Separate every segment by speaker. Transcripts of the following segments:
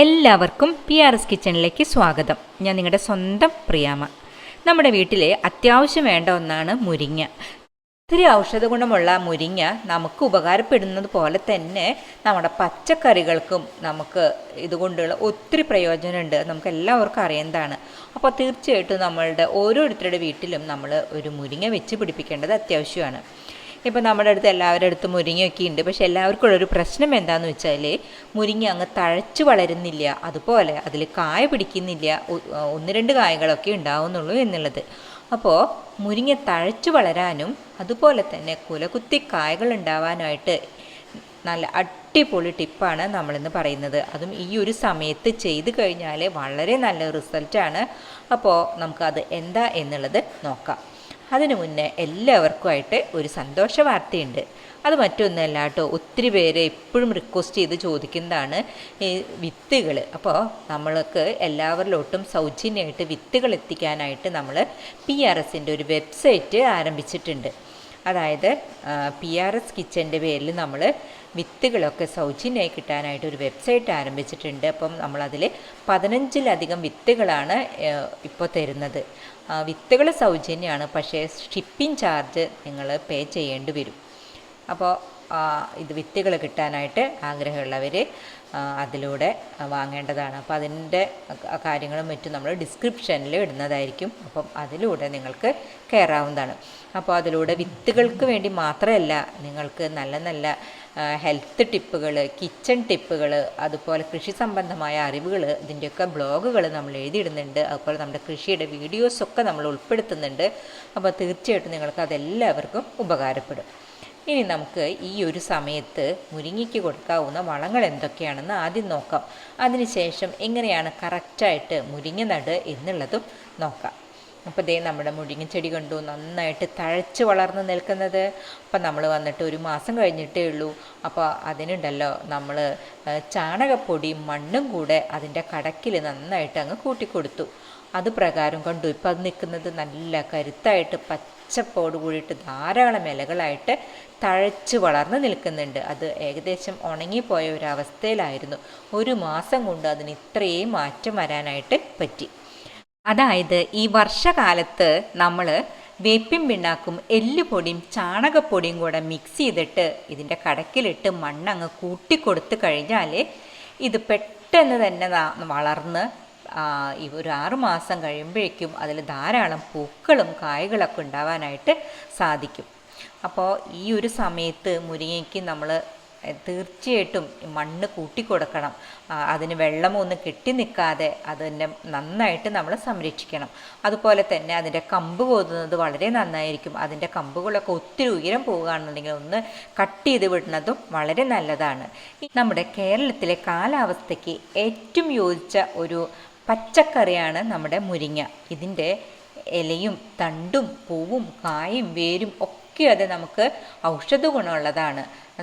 Speaker 1: എല്ലാവർക്കും P R S കിച്ചണിലേക്ക് സ്വാഗതം. ഞാൻ നിങ്ങളുടെ സ്വന്തം പ്രിയാമ. നമ്മുടെ വീട്ടിലെ അത്യാവശ്യം വേണ്ട ഒന്നാണ് മുരിങ്ങ. ഒത്തിരി ഔഷധ ഗുണമുള്ള മുരിങ്ങ നമുക്ക് ഉപകാരപ്പെടുന്നത് പോലെ തന്നെ നമ്മുടെ പച്ചക്കറികൾക്കും നമുക്ക് ഇതുകൊണ്ടുള്ള ഒത്തിരി പ്രയോജനമുണ്ട്. നമുക്ക് എല്ലാവർക്കും അറിയുന്നതാണ്. അപ്പോൾ തീർച്ചയായിട്ടും നമ്മളുടെ ഓരോരുത്തരുടെ വീട്ടിലും നമ്മൾ ഒരു മുരിങ്ങ വെച്ച് പിടിപ്പിക്കേണ്ടത് അത്യാവശ്യമാണ്. ഇപ്പോൾ നമ്മുടെ അടുത്ത് എല്ലാവരുടെ അടുത്ത് മുരിങ്ങയൊക്കെ ഉണ്ട് പക്ഷേ എല്ലാവർക്കും ഉള്ളൊരു പ്രശ്നം എന്താണെന്ന് വെച്ചാൽ മുരിങ്ങ അങ്ങ് തഴച്ചു വളരുന്നില്ല. അതുപോലെ അതിൽ കായ പിടിക്കുന്നില്ല. ഒന്ന് രണ്ട് കായകളൊക്കെ ഉണ്ടാവുന്നുള്ളൂ എന്നുള്ളത്. അപ്പോൾ മുരിങ്ങ തഴച്ചു വളരാനും അതുപോലെ തന്നെ കുലകുത്തി കായകൾ ഉണ്ടാവാനായിട്ട് നല്ല അടിപൊളി ടിപ്പാണ് നമ്മളിന്ന് പറയുന്നത്. അതും ഈ ഒരു സമയത്ത് ചെയ്ത് കഴിഞ്ഞാൽ വളരെ നല്ല റിസൾട്ടാണ്. അപ്പോൾ നമുക്കത് എന്താ എന്നുള്ളത് നോക്കാം. അതിനു മുന്നേ എല്ലാവർക്കുമായിട്ട് ഒരു സന്തോഷ വാർത്തയുണ്ട്. അത് മറ്റൊന്നല്ല കേട്ടോ. ഒത്തിരി പേര് എപ്പോഴും റിക്വസ്റ്റ് ചെയ്ത് ചോദിക്കുന്നതാണ് ഈ വിത്തുകൾ അപ്പോൾ നമ്മൾക്ക് എല്ലാവരിലോട്ടും സൗജന്യമായിട്ട് വിത്തുകൾ എത്തിക്കാനായിട്ട് നമ്മൾ പി ആർ എസിന്റെ ഒരു വെബ്സൈറ്റ് ആരംഭിച്ചിട്ടുണ്ട്. അതായത് പി ആർ എസ് കിച്ചന്റെ പേരിൽ നമ്മൾ വിത്തുകളൊക്കെ സൗജന്യമായി കിട്ടാനായിട്ട് ഒരു വെബ്സൈറ്റ് ആരംഭിച്ചിട്ടുണ്ട്. അപ്പം നമ്മളതിൽ പതിനഞ്ചിലധികം വിത്തുകളാണ് ഇപ്പോൾ തരുന്നത്. വിത്തുകൾ സൗജന്യമാണ് പക്ഷേ ഷിപ്പിംഗ് ചാർജ് നിങ്ങൾ പേ ചെയ്യേണ്ടി വരും. അപ്പോൾ ഇത് വിത്തുകൾ കിട്ടാനായിട്ട് ആഗ്രഹമുള്ളവർ അതിലൂടെ വാങ്ങേണ്ടതാണ്. അപ്പോൾ അതിന്റെ കാര്യങ്ങളും മറ്റും നമ്മൾ ഡിസ്ക്രിപ്ഷനിൽ ഇടുന്നതായിരിക്കും. അപ്പം അതിലൂടെ നിങ്ങൾക്ക് കയറാവുന്നതാണ്. അപ്പോൾ അതിലൂടെ വിത്തുകൾക്ക് വേണ്ടി മാത്രമല്ല നിങ്ങൾക്ക് നല്ല നല്ല ഹെൽത്ത് ടിപ്പുകൾ കിച്ചൺ ടിപ്പുകൾ അതുപോലെ കൃഷി സംബന്ധമായ അറിവുകൾ ഇതിന്റെയൊക്കെ ബ്ലോഗുകൾ നമ്മൾ എഴുതിയിടുന്നുണ്ട്. അതുപോലെ നമ്മുടെ കൃഷിയുടെ വീഡിയോസൊക്കെ നമ്മൾ ഉൾപ്പെടുത്തുന്നുണ്ട്. അപ്പോൾ തീർച്ചയായിട്ടും നിങ്ങൾക്ക് അതെല്ലാവർക്കും ഉപകാരപ്പെടും. ഇനി നമുക്ക് ഈ ഒരു സമയത്ത് മുരിങ്ങയ്ക്ക് കൊടുക്കാവുന്ന വളങ്ങൾ എന്തൊക്കെയാണെന്ന് ആദ്യം നോക്കാം. അതിനുശേഷം എങ്ങനെയാണ് കറക്റ്റായിട്ട് മുരിങ്ങ നട് എന്നുള്ളതും നോക്കാം. അപ്പോൾ ദേ നമ്മുടെ മുരിങ്ങ ചെടി കണ്ടു നന്നായിട്ട് തഴച്ച് വളർന്ന് നിൽക്കുന്നത്. അപ്പം നമ്മൾ വന്നിട്ട് ഒരു മാസം കഴിഞ്ഞിട്ടേ ഉള്ളൂ. അപ്പോൾ അതിനുണ്ടല്ലോ നമ്മൾ ചാണകപ്പൊടിയും മണ്ണും കൂടെ അതിന്റെ കടക്കിൽ നന്നായിട്ട് അങ്ങ് കൂട്ടിക്കൊടുത്തു. അത് പ്രകാരം കണ്ടു. ഇപ്പം അത് നിൽക്കുന്നത് നല്ല കരുത്തായിട്ട് പച്ചപ്പോട് കൂടിയിട്ട് ധാരാളം ഇലകളായിട്ട് തഴച്ച് വളർന്ന് നിൽക്കുന്നുണ്ട്. അത് ഏകദേശം ഉണങ്ങിപ്പോയ ഒരു അവസ്ഥയിലായിരുന്നു. ഒരു മാസം കൊണ്ട് അതിന് ഇത്രയും മാറ്റം വരാനായിട്ട് പറ്റി. അതായത് ഈ വർഷകാലത്ത് നമ്മൾ വേപ്പിൻ പിണ്ണാക്കും എല്ലുപൊടിയും ചാണകപ്പൊടിയും കൂടെ മിക്സ് ചെയ്തിട്ട് ഇതിന്റെ കടക്കിലിട്ട് മണ്ണങ്ങ് കൂട്ടിക്കൊടുത്ത് കഴിഞ്ഞാൽ ഇത് പെട്ടെന്ന് തന്നെ വളർന്ന് ഒരു ആറു മാസം കഴിയുമ്പോഴേക്കും അതിൽ ധാരാളം പൂക്കളും കായകളൊക്കെ ഉണ്ടാവാനായിട്ട് സാധിക്കും. അപ്പോൾ ഈ ഒരു സമയത്ത് മുരിങ്ങയ്ക്ക് നമ്മൾ തീർച്ചയായിട്ടും മണ്ണ് കൂട്ടിക്കൊടുക്കണം. അതിന് വെള്ളമൊന്നും കെട്ടി നിൽക്കാതെ അതിനെ നന്നായിട്ട് നമ്മൾ സംരക്ഷിക്കണം. അതുപോലെ തന്നെ അതിന്റെ കമ്പ് കോതുന്നത് വളരെ നന്നായിരിക്കും. അതിന്റെ കമ്പുകളൊക്കെ ഒത്തിരി ഉയരം പോവുകയാണെന്നുണ്ടെങ്കിൽ ഒന്ന് കട്ട് ചെയ്ത് വിടുന്നതും വളരെ നല്ലതാണ്. നമ്മുടെ കേരളത്തിലെ കാലാവസ്ഥയ്ക്ക് ഏറ്റവും യോജിച്ച ഒരു പച്ചക്കറിയാണ് നമ്മുടെ മുരിങ്ങ. ഇതിന്റെ ഇലയും തണ്ടും പൂവും കായും വേരും ഒക്കെ അത് നമുക്ക് ഔഷധ ഗുണമുള്ളതാണ്.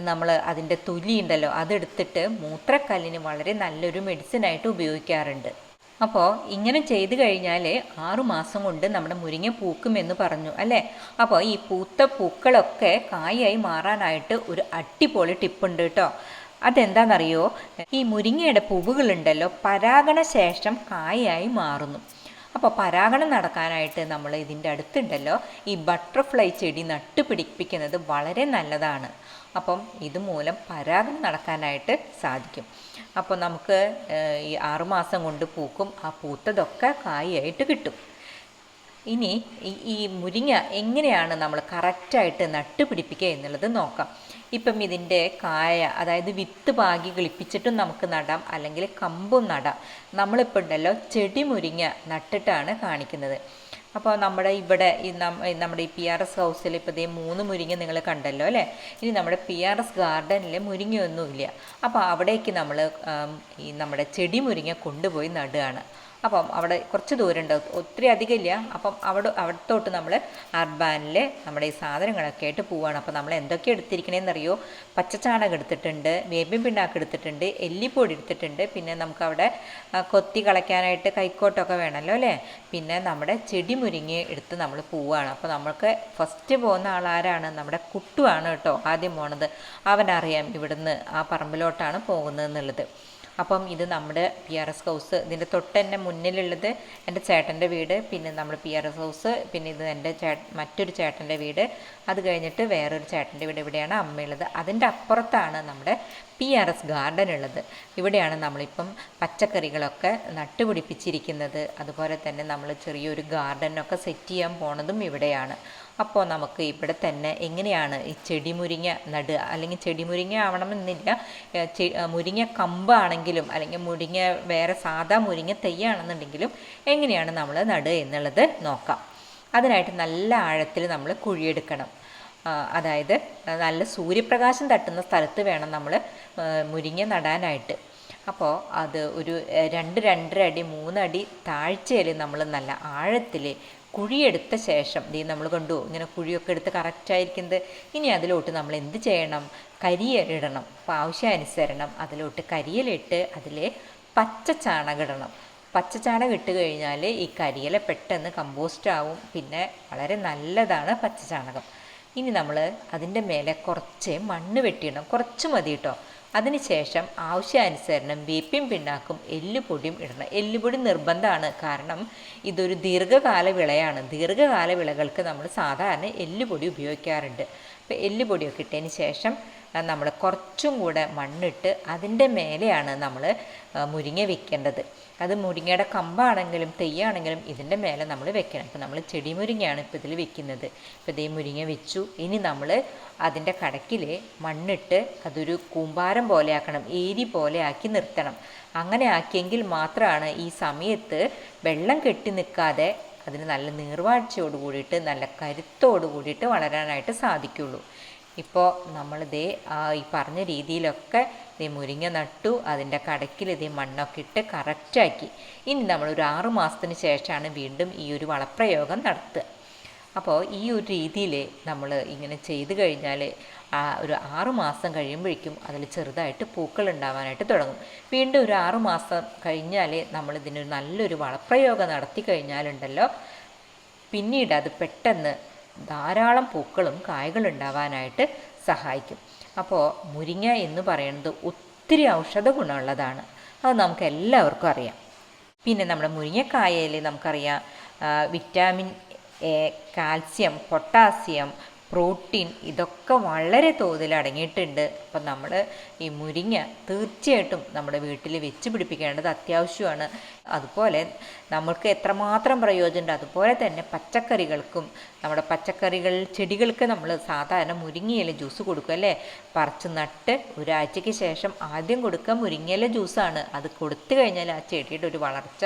Speaker 1: നമ്മൾ അതിന്റെ തൊലി ഉണ്ടല്ലോ അതെടുത്തിട്ട് മൂത്രക്കല്ലിന് വളരെ നല്ലൊരു മെഡിസിനായിട്ട് ഉപയോഗിക്കാറുണ്ട്. അപ്പോൾ ഇങ്ങനെ ചെയ്തു കഴിഞ്ഞാൽ ആറുമാസം കൊണ്ട് നമ്മുടെ മുരിങ്ങ പൂക്കുമെന്ന് പറഞ്ഞു അല്ലേ? അപ്പോൾ ഈ പൂത്ത പൂക്കളൊക്കെ കായായി മാറാനായിട്ട് ഒരു അടിപൊളി ടിപ്പുണ്ട് കേട്ടോ. അതെന്താണെന്നറിയോ? ഈ മുരിങ്ങയുടെ പൂവുകളുണ്ടല്ലോ പരാഗണ ശേഷം കായായി മാറുന്നു. അപ്പോൾ പരാഗണം നടക്കാനായിട്ട് നമ്മൾ ഇതിന്റെ അടുത്തുണ്ടല്ലോ ഈ ബട്ടർഫ്ലൈ ചെടി നട്ടുപിടിപ്പിക്കുന്നത് വളരെ നല്ലതാണ്. അപ്പം ഇതുമൂലം പരാഗണം നടക്കാനായിട്ട് സാധിക്കും. അപ്പോൾ നമുക്ക് ഈ ആറുമാസം കൊണ്ട് പൂക്കും ആ പൂത്തതൊക്കെ കായായിട്ട് കിട്ടും. ഇനി ഈ മുരിങ്ങ എങ്ങനെയാണ് നമ്മൾ കറക്റ്റായിട്ട് നട്ടുപിടിപ്പിക്കുക എന്നുള്ളത് നോക്കാം. ഇപ്പം ഇതിന്റെ കായ അതായത് വിത്ത് പാകി കിളിപ്പിച്ചിട്ടും നമുക്ക് നടാം അല്ലെങ്കിൽ കമ്പും നടാം. നമ്മളിപ്പോൾ ഉണ്ടല്ലോ ചെടി മുരിങ്ങ നട്ടിട്ടാണ് കാണിക്കുന്നത്. അപ്പോൾ നമ്മുടെ ഇവിടെ ഈ നമ്മുടെ ഈ പി ആർ എസ് ഹൗസിൽ ഇപ്പോൾ ഇതേ മൂന്ന് മുരിങ്ങ നിങ്ങൾ കണ്ടല്ലോ അല്ലേ? ഇനി നമ്മുടെ പി ആർ എസ് ഗാർഡനിൽ മുരിങ്ങയൊന്നുമില്ല. അപ്പോൾ അവിടേക്ക് നമ്മൾ ഈ നമ്മുടെ ചെടി മുരിങ്ങ കൊണ്ടുപോയി നടുകയാണ്. അപ്പം അവിടെ കുറച്ച് ദൂരം ഉണ്ട് ഒത്തിരി അധികം ഇല്ല അപ്പം അവിടെ അവിടത്തോട്ട് നമ്മൾ അർബാനിൽ നമ്മുടെ ഈ സാധനങ്ങളൊക്കെ ആയിട്ട് പോവുകയാണ് അപ്പം നമ്മൾ എന്തൊക്കെ എടുത്തിരിക്കണേന്ന് പച്ച പച്ചച്ചാണകം എടുത്തിട്ടുണ്ട് വേപ്പിൻ പിണ്ണാക്ക് എടുത്തിട്ടുണ്ട് എല്ലിപ്പൊടി എടുത്തിട്ടുണ്ട്. പിന്നെ നമുക്ക് അവിടെ ആ, കൊത്തി കളയ്ക്കാനായിട്ട് കൈക്കോട്ടൊക്കെ വേണമല്ലോ അല്ലേ? പിന്നെ നമ്മുടെ ചെടി മുരിങ്ങി എടുത്ത് നമ്മൾ പോവുകയാണ് അപ്പോൾ നമ്മൾക്ക് ഫസ്റ്റ് പോകുന്ന ആളാരാണ് നമ്മുടെ കുട്ടുവാണ് കേട്ടോ ആദ്യം പോണത്. അവനറിയാം ഇവിടുന്ന് ആ പറമ്പിലോട്ടാണ് പോകുന്നത് എന്നുള്ളത് അപ്പം ഇത് നമ്മുടെ പി ആർ എസ് ഹൗസ് ഇതിന്റെ തൊട്ട് തന്നെ മുന്നിലുള്ളത് എന്റെ ചേട്ടന്റെ വീട് പിന്നെ നമ്മുടെ പി ആർ എസ് ഹൗസ് പിന്നെ ഇത് എന്റെ ചേ മറ്റൊരു ചേട്ടന്റെ വീട്. അത് കഴിഞ്ഞിട്ട് വേറൊരു ചേട്ടന്റെ വീട് ഇവിടെയാണ് അമ്മയുള്ളത്. അതിന്റെ അപ്പുറത്താണ് നമ്മുടെ പി ആർ എസ് ഗാർഡൻ ഉള്ളത്. ഇവിടെയാണ് നമ്മളിപ്പം പച്ചക്കറികളൊക്കെ നട്ടുപിടിപ്പിച്ചിരിക്കുന്നത്. അതുപോലെ തന്നെ നമ്മൾ ചെറിയൊരു ഗാർഡനൊക്കെ സെറ്റ് ചെയ്യാൻ പോണതും ഇവിടെയാണ്. അപ്പോൾ നമുക്ക് ഇവിടെ തന്നെ എങ്ങനെയാണ് ഈ ചെടിമുരിങ്ങ നടുക അല്ലെങ്കിൽ ചെടിമുരിങ്ങ ആവണമെന്നില്ല. മുരിങ്ങ കമ്പാണെങ്കിലും അല്ലെങ്കിൽ മുരിങ്ങ വേറെ സാധാ മുരിങ്ങ തെയ്യാണെന്നുണ്ടെങ്കിലും എങ്ങനെയാണ് നമ്മൾ നടുക എന്നുള്ളത് നോക്കാം. അതിനായിട്ട് നല്ല ആഴത്തിൽ നമ്മൾ കുഴിയെടുക്കണം. അതായത് നല്ല സൂര്യപ്രകാശം തട്ടുന്ന സ്ഥലത്ത് വേണം നമ്മൾ മുരിങ്ങ നടാനായിട്ട്. അപ്പോൾ അത് ഒരു രണ്ട് രണ്ടര അടി മൂന്നടി താഴ്ചയിൽ നമ്മൾ നല്ല ആഴത്തിൽ കുഴിയെടുത്ത ശേഷം ദേ നമ്മൾ കണ്ടു ഇങ്ങനെ കുഴിയൊക്കെ എടുത്ത് കറക്റ്റായിരിക്കുന്നത് ഇനി അതിലോട്ട് നമ്മൾ എന്ത് ചെയ്യണം? കരിയലിടണം. അപ്പോൾ ആവശ്യാനുസരണം അതിലോട്ട് കരിയലിട്ട് അതിൽ പച്ച ചാണകം ഇടണം. പച്ച ചാണകം ഇട്ട് കഴിഞ്ഞാൽ ഈ കരിയില പെട്ടെന്ന് കമ്പോസ്റ്റ് ആവും. പിന്നെ വളരെ നല്ലതാണ് പച്ച ചാണകം. ഇനി നമ്മൾ അതിന്റെ മേലെ കുറച്ച് മണ്ണ് വെട്ടിയിടണം. കുറച്ച് മതി കേട്ടോ. അതിനുശേഷം ആവശ്യാനുസരണം വേപ്പിയും പിണ്ണാക്കും എല്ലുപൊടിയും ഇടണം. എല്ലുപൊടി നിർബന്ധമാണ്. കാരണം ഇതൊരു ദീർഘകാല വിളയാണ്. ദീർഘകാല വിളകൾക്ക് നമ്മൾ സാധാരണ എല്ലുപൊടി ഉപയോഗിക്കാറുണ്ട്. അപ്പോൾ എല്ലുപൊടിയൊക്കെ ഇട്ടതിന് ശേഷം നമ്മൾ കുറച്ചും കൂടെ മണ്ണിട്ട് അതിന്റെ മേലെയാണ് നമ്മൾ മുരിങ്ങ വെക്കേണ്ടത്. അത് മുരിങ്ങയുടെ കമ്പാണെങ്കിലും തെയ്യാണെങ്കിലും ഇതിന്റെ മേലെ നമ്മൾ വെക്കണം. ഇപ്പോൾ നമ്മൾ ചെടി മുരിങ്ങയാണ് ഇപ്പോൾ ഇതിൽ വെക്കുന്നത്. ഇപ്പോൾ ഇതേ മുരിങ്ങ വെച്ചു. ഇനി നമ്മൾ അതിന്റെ കടക്കിൽ മണ്ണിട്ട് അതൊരു കൂമ്പാരം പോലെ ആക്കണം ഏരി പോലെ ആക്കി നിർത്തണം. അങ്ങനെ ആക്കിയെങ്കിൽ മാത്രമാണ് ഈ സമയത്ത് വെള്ളം കെട്ടി നിൽക്കാതെ അതിന് നല്ല നീർവാഴ്ചയോട് കൂടിയിട്ട് നല്ല കരുത്തോട് കൂടിയിട്ട് വളരാനായിട്ട് സാധിക്കുള്ളൂ. ഇപ്പോൾ നമ്മൾ ആ ഈ പറഞ്ഞ രീതിയിലൊക്കെ ഇതേ മുരിങ്ങ നട്ടു അതിന്റെ കടക്കിൽ ഇതേ മണ്ണൊക്കെ ഇട്ട് കറക്റ്റാക്കി ഇനി നമ്മൾ ഒരു ആറ് മാസത്തിന് ശേഷമാണ് വീണ്ടും ഈ ഒരു വളപ്രയോഗം നടത്തുക. അപ്പോൾ ഈ ഒരു രീതിയിൽ നമ്മൾ ഇങ്ങനെ ചെയ്തു കഴിഞ്ഞാൽ ആ ഒരു ആറ് മാസം കഴിയുമ്പോഴേക്കും അതിൽ ചെറുതായിട്ട് പൂക്കൾ ഉണ്ടാവാനായിട്ട് തുടങ്ങും. വീണ്ടും ഒരു ആറ് മാസം കഴിഞ്ഞാൽ നമ്മൾ ഇതിനൊരു നല്ലൊരു വളപ്രയോഗം നടത്തി കഴിഞ്ഞാലുണ്ടല്ലോ പിന്നീട് അത് പെട്ടെന്ന് ധാരാളം പൂക്കളും കായ്കളും ഉണ്ടാവാനായിട്ട് സഹായിക്കും. അപ്പോൾ മുരിങ്ങ എന്ന് പറയുന്നത് ഒത്തിരി ഔഷധ ഗുണമുള്ളതാണ്. അത് നമുക്ക് എല്ലാവർക്കും അറിയാം. പിന്നെ നമ്മുടെ മുരിങ്ങക്കായയിൽ നമുക്കറിയാം vitamin A calcium potassium protein ഇതൊക്കെ വളരെ തോതിൽ അടങ്ങിയിട്ടുണ്ട്. അപ്പം നമ്മൾ ഈ മുരിങ്ങ തീർച്ചയായിട്ടും നമ്മുടെ വീട്ടിൽ വെച്ച് പിടിപ്പിക്കേണ്ടത് അത്യാവശ്യമാണ്. അതുപോലെ നമുക്ക് എത്രമാത്രം പ്രയോജനമുണ്ട് അതുപോലെ തന്നെ പച്ചക്കറികൾക്കും നമ്മുടെ പച്ചക്കറികൾ ചെടികൾക്ക് നമ്മൾ സാധാരണ മുരിങ്ങയില ജ്യൂസ് കൊടുക്കും അല്ലേ? പറിച്ച് നട്ട് ഒരാഴ്ചയ്ക്ക് ശേഷം ആദ്യം കൊടുക്കുക മുരിങ്ങയില ജ്യൂസാണ്. അത് കൊടുത്തു കഴിഞ്ഞാൽ ആ ചെടിയുടെ ഒരു വളർച്ച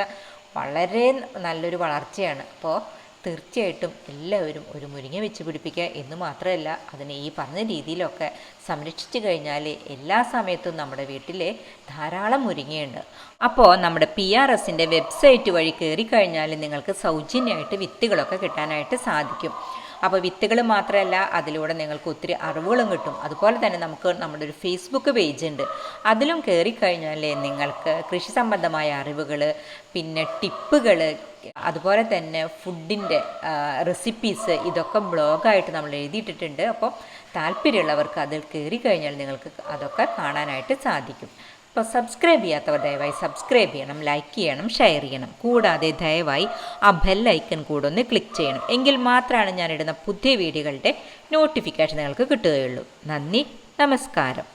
Speaker 1: വളരെ നല്ലൊരു വളർച്ചയാണ്. അപ്പോൾ തീർച്ചയായിട്ടും എല്ലാവരും ഒരു മുരിങ്ങ വെച്ച് പിടിപ്പിക്കുക എന്ന് മാത്രമല്ല അതിനെ ഈ പറഞ്ഞ രീതിയിലൊക്കെ സംരക്ഷിച്ചു കഴിഞ്ഞാൽ എല്ലാ സമയത്തും നമ്മുടെ വീട്ടിൽ ധാരാളം മുരിങ്ങയുണ്ട്. അപ്പോൾ നമ്മുടെ പി ആർ എസിന്റെ വെബ്സൈറ്റ് വഴി കയറി കഴിഞ്ഞാൽ നിങ്ങൾക്ക് സൗജന്യമായിട്ട് വിത്തുകളൊക്കെ കിട്ടാനായിട്ട് സാധിക്കും. അപ്പോൾ വിത്തുകൾ മാത്രമല്ല അതിലൂടെ നിങ്ങൾക്ക് ഒത്തിരി അറിവുകളും കിട്ടും. അതുപോലെ തന്നെ നമുക്ക് നമ്മുടെ ഒരു ഫേസ്ബുക്ക് പേജ് ഉണ്ട് അതിലും കയറി കഴിഞ്ഞാൽ നിങ്ങൾക്ക് കൃഷി സംബന്ധമായ അറിവുകൾ പിന്നെ ടിപ്പുകൾ അതുപോലെ തന്നെ ഫുഡിന്റെ റെസിപ്പീസ് ഇതൊക്കെ ബ്ലോഗായിട്ട് നമ്മൾ എഴുതിയിട്ടിട്ടുണ്ട്. അപ്പോൾ താല്പര്യമുള്ളവർക്ക് അതിൽ കയറി കഴിഞ്ഞാൽ നിങ്ങൾക്ക് അതൊക്കെ കാണാനായിട്ട് സാധിക്കും. അപ്പോൾ സബ്സ്ക്രൈബ് ചെയ്യാത്തവർ ദയവായി സബ്സ്ക്രൈബ് ചെയ്യണം ലൈക്ക് ചെയ്യണം ഷെയർ ചെയ്യണം. കൂടാതെ ദയവായി ആ ബെൽ ഐക്കൺ കൂടെ ഒന്ന് ക്ലിക്ക് ചെയ്യണം. എങ്കിൽ മാത്രമാണ് ഞാനിടുന്ന പുതിയ വീഡിയോകളുടെ നോട്ടിഫിക്കേഷൻ നിങ്ങൾക്ക് കിട്ടുകയുള്ളൂ. നന്ദി നമസ്കാരം.